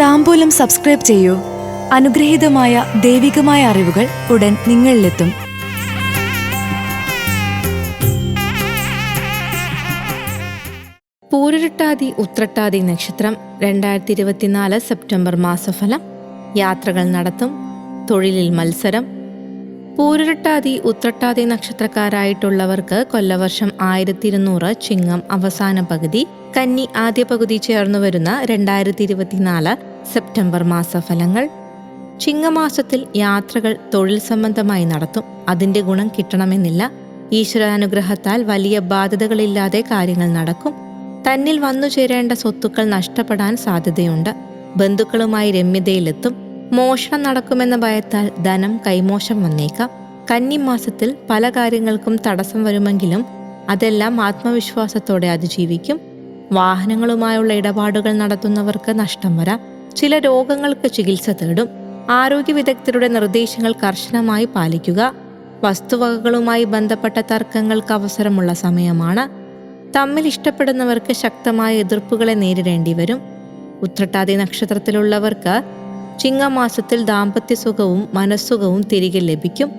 താമ്പൂലം subscribe ചെയ്യൂ. അനുഗ്രഹീതമായ ദൈവികമായ അറിവുകൾ ഉടൻ നിങ്ങളിലെത്തും. പൂരുരുട്ടാതി ഉത്രട്ടാതി നക്ഷത്രം രണ്ടായിരത്തി ഇരുപത്തിനാല് സെപ്റ്റംബർ മാസഫലം. യാത്രകൾ നടത്തും. തൊഴിലിൽ മത്സരം. പൂരുരുട്ടാതി ഉത്രട്ടാതി നക്ഷത്രക്കാരായിട്ടുള്ളവർക്ക് കൊല്ലവർഷം ആയിരത്തി ഇരുന്നൂറ് ചിങ്ങം അവസാന പകുതി. കന്നി ആദ്യ പകുതി ചേർന്നു വരുന്ന രണ്ടായിരത്തി ഇരുപത്തിനാല് സെപ്റ്റംബർ മാസഫലങ്ങൾ. ചിങ്ങമാസത്തിൽ യാത്രകൾ തൊഴിൽ സംബന്ധമായി നടത്തും. അതിന്റെ ഗുണം കിട്ടണമെന്നില്ല. ഈശ്വരാനുഗ്രഹത്താൽ വലിയ ബാധ്യതകളില്ലാതെ കാര്യങ്ങൾ നടക്കും. തന്നിൽ വന്നു ചേരേണ്ട സ്വത്തുക്കൾ നഷ്ടപ്പെടാൻ സാധ്യതയുണ്ട്. ബന്ധുക്കളുമായി രമ്യതയിലെത്തും. മോഷണം നടക്കുമെന്ന ഭയത്താൽ ധനം കൈമോശം വന്നേക്കാം. കന്നിമാസത്തിൽ പല കാര്യങ്ങൾക്കും തടസ്സം വരുമെങ്കിലും അതെല്ലാം ആത്മവിശ്വാസത്തോടെ അതിജീവിക്കും. വാഹനങ്ങളുമായുള്ള ഇടപാടുകൾ നടത്തുന്നവർക്ക് നഷ്ടം വരാം. ചില രോഗങ്ങൾക്ക് ചികിത്സ തേടും. ആരോഗ്യ വിദഗ്ധരുടെ നിർദ്ദേശങ്ങൾ കർശനമായി പാലിക്കുക. വസ്തുവകകളുമായി ബന്ധപ്പെട്ട തർക്കങ്ങൾക്ക് അവസരമുള്ള സമയമാണ്. തമ്മിൽ ഇഷ്ടപ്പെടുന്നവർക്ക് ശക്തമായ എതിർപ്പുകളെ നേരിടേണ്ടി വരും. ഉത്രട്ടാതി നക്ഷത്രത്തിലുള്ളവർക്ക് ചിങ്ങമാസത്തിൽ ദാമ്പത്യ സുഖവും മനസ്സുഖവും തിരികെ ലഭിക്കും.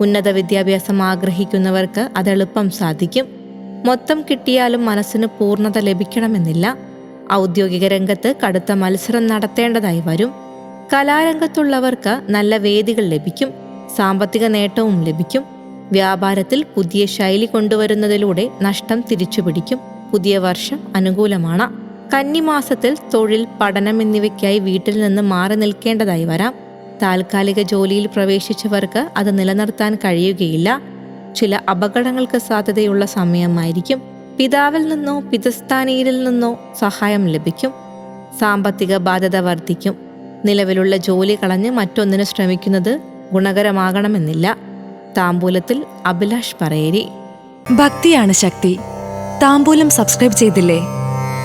ഉന്നത വിദ്യാഭ്യാസം ആഗ്രഹിക്കുന്നവർക്ക് അതെളുപ്പം സാധിക്കും. മൊത്തം കിട്ടിയാലും മനസ്സിന് പൂർണത ലഭിക്കണമെന്നില്ല. ഔദ്യോഗിക രംഗത്ത് കടുത്ത മത്സരം നടത്തേണ്ടതായി വരും. കലാരംഗത്തുള്ളവർക്ക് നല്ല വേദികൾ ലഭിക്കും. സാമ്പത്തിക നേട്ടവും ലഭിക്കും. വ്യാപാരത്തിൽ പുതിയ ശൈലി കൊണ്ടുവരുന്നതിലൂടെ നഷ്ടം തിരിച്ചുപിടിക്കും. പുതിയ വർഷം അനുകൂലമാണ്. കന്നിമാസത്തിൽ തൊഴിൽ പഠനം എന്നിവയ്ക്കായി വീട്ടിൽ നിന്ന് മാറി നിൽക്കേണ്ടതായി വരാം. താൽക്കാലിക ജോലിയിൽ പ്രവേശിച്ചവർക്ക് അത് നിലനിർത്താൻ കഴിയുകയില്ല. ചില അപകടങ്ങൾക്ക് സാധ്യതയുള്ള സമയമായിരിക്കും. പിതാവിൽ നിന്നോ പിതസ്ഥാനിയിൽ നിന്നോ സഹായം ലഭിക്കും. സാമ്പത്തിക ബാധ്യത വർദ്ധിക്കും. നിലവിലുള്ള ജോലി കളഞ്ഞ് മറ്റൊന്നിന് ശ്രമിക്കുന്നത് ഗുണകരമാകണമെന്നില്ല. താമ്പൂലത്തിൽ അഭിലാഷ് പറയേരി. ഭക്തിയാണ് ശക്തി. താമ്പൂലം സബ്സ്ക്രൈബ് ചെയ്തില്ലേ?